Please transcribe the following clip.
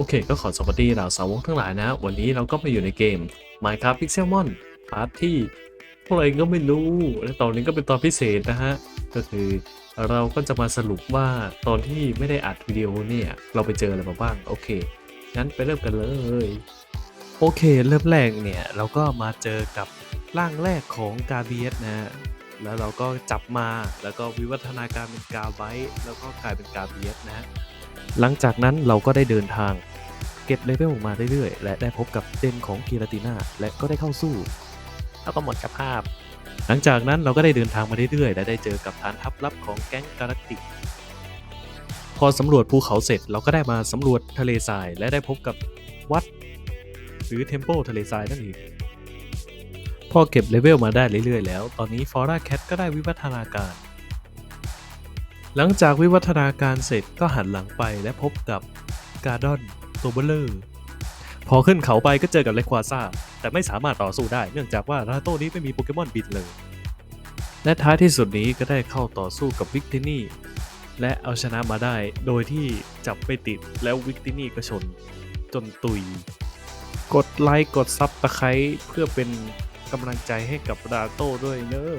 โอเคก็ขอสวัสดีเหล่าสาวกทั้งหลายนะ วันนี้เราก็มาอยู่ในเกม Minecraft Pixelmon พาร์ทที่พวกเราเองก็ไม่รู้ และตอนนี้ก็เป็นตอนพิเศษนะฮะ ก็คือเราก็จะมาสรุปว่าตอนที่ไม่ได้อัดวิดีโอเนี่ย เราไปเจออะไรมาบ้าง โอเค งั้นไปเริ่มกันเลย โอเค เริ่มแรกเนี่ย เราก็มาเจอกับร่างแรกของกาเบียสนะ แล้วเราก็จับมาแล้วก็วิวัฒนาการเป็นกาไบต์แล้วก็กลายเป็นกาเบียสนะ หลังจากนั้นเราก็ได้เดินทาง เก็บเลเวลมาเรื่อยๆ และได้พบกับเดนของกีราติน่าและก็ได้เข้าสู้ แล้วก็หมดสภาพ หลังจากนั้นเราก็ได้เดินทางมาเรื่อยๆ และได้เจอกับฐานทัพลับของแก๊งกาแล็กติก พอสำรวจภูเขาเสร็จเราก็ได้มาสำรวจทะเลทรายและได้พบกับวัด หรือเทม p ป e ทะเลทรายนั่นเองพอเก็บเลเวลมาได้เรื่อยๆ แล้ว ตอนนี้ฟอร่าแคทก็ได้วิวัฒนาการ หลังจากวิวัฒนาการเสร็จก็หันหลังไปและพบกับการ์ดอน ตัวเบลเลอร์พอขึ้นเขาไปก็เจอกับเลควาซ่าแต่ไม่สามารถต่อสู้ได้เนื่องจากว่าราโต้นี้ไม่มีโปเกมอนบินเลย และท้ายที่สุดนี้ก็ได้เข้าต่อสู้กับวิกตินี่และเอาชนะมาได้โดยที่จับไม่ติดแล้ววิกตินี่ก็ชนจนตุย กดไลค์กดซับตะไคร้เพื่อเป็นกำลังใจให้กับราโต้ด้วยเนอะ